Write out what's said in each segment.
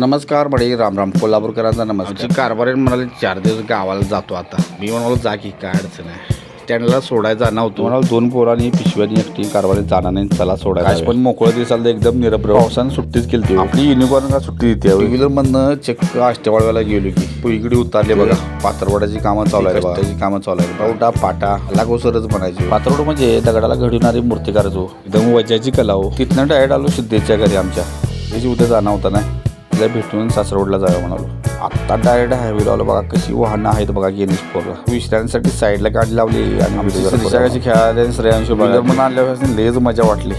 नमस्कार बडे. राम राम. कोल्हापूरकरांचा नमस्कार. कारभारी म्हणाले चार दिवस गावाला जातो आता. मी म्हणालो जा की काय अडचण आहे? स्टँडला सोडायला जाणार होतो. म्हणाल दोन पोरांनी पिशव्यानी एकटी कारभारी जाणार नाही चला सोडायला पण मोकळं दिसाल तर एकदम निरभ्र. पावसानं सुट्टीच केली आपली युनिकॉर्न का सुट्टी देते टू व्हीलर मधनं चेक आष्टेवाडव्याला गेलो की. इकडे उतारले बघा. पात्रवाड्याची कामं चालू आहे त्याची कामं चालू आहे पावटा पाटा लागोसरच म्हणायची. पात्रवड म्हणजे दगडाला घडवणारी मूर्तिकार जो. एकदम वजाची कला हो. तिथनं डायरेक्ट आलो सिद्धेच्या घरी आमच्या. त्याची उद्या जाणं होता नाही तिला भेटून सासरवडला जावं म्हणालो. आता डायरेक्ट हायवे आलो बघा कशी वाहनं आहेत बघा गेनेश पोरला विश्रांतीसाठी साईडला गाडी लावली आणि खेळायला श्रेयांश म्हणून आणल्यापासून लेज मजा वाटली.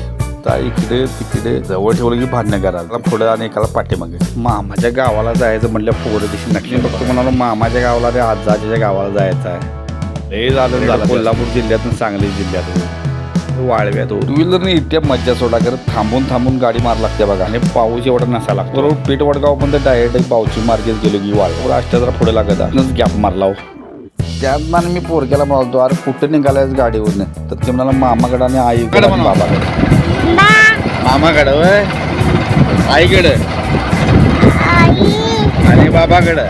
तर इकडे तिकडे जवळ ठेवलं की भांडणं करायला. पुढे आणि एकाला पाठीमागे. मामाच्या गावाला जायचं म्हटलं पोरं कशी नक्की फक्त म्हणालो मामाच्या गावाला रे आजाच्या गावाला जायचं आहे. लय झालं झालं. कोल्हापूर जिल्ह्यातून सांगली जिल्ह्यात वाळव्यात टू व्हीलरने इतक्या मज्जा सोडा करत थांबून थांबून गाडी मार लागते बघा. आणि पाऊस एवढा नसा लागतो. बरोबर. पेट वडगाव पण डायरेक्ट पावची मार्केट गेलो की वाळ जरा पुढे लागत गॅप मारला हो. त्यात आणि मी पोरग्याला म्हणालो अरे कुठे निघालायस गाडीवरनं? तर ते म्हणाला मामाकडे आणि आईकडे आणि बाबाकडे. मामाकडे वय आईकडे. आणि बाबाकडे.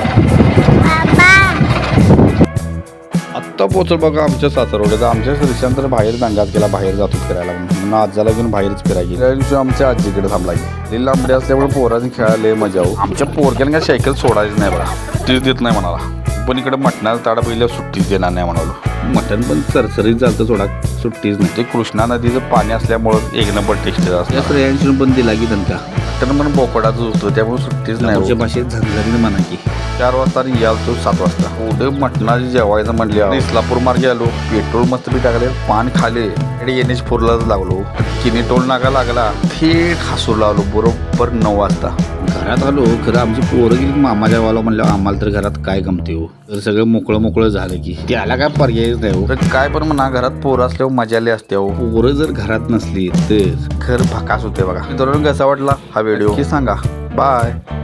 आत्ता पोचल बघा आमच्या सासरवड्यात आमच्या रिक्षान तर बाहेर दंगात गेला बाहेर जातो फिरायला म्हणून. आजाला घेऊन बाहेरच फिरायला त्या दिवशी आमच्या आजीकडे थांबला गेली लांबडे असल्यामुळे पोरांनी खेळायला मजा हो. आमच्या पोरक्याने काय सायकल सोडायची नाही बघा. तीच देत नाही म्हणाला. पण इकडे मटणाला ताडा पहिल्या सुट्टीच देणार नाही म्हणालो. मटण पण सरसरीत चालतं सोडा सुट्टीच नाही. ते कृष्णा नदीचं पाणी असल्यामुळं एक नंबर टेस्ट असतं पण दिला की त्यांना मटण पण बोकडाचं होतं त्यामुळे सुट्टीच नाही. भाषेत झणझणीने म्हणा की. चार वाजता आणि याल तो सात वाजता. पुढे मटणाची जेवायचं म्हणले इस्लापूर मार्गे आलो पेट्रोल मस्त बी टाकले पान खाले. इकडे येण्याची फोरलाच लागलो. किनी टोल नाका लागला थेट हसू लागलो बरोबर नऊ वाजता. घरात आलो खरं आमची पोरं गेली मामाच्या गावाला म्हणल्यावर आम्हाला तर घरात काय गमते हो? तर सगळं मोकळं मोकळं झालं की. त्याला काय पर्यायच नाही हो. तर काय पण म्हणा घरात पोरं असल्यावर मजाले असते हो. पोरं जर घरात नसली तर. घर भकास होते बघा. मित्रांनो कसा वाटला हा व्हिडिओ? हे सांगा. बाय.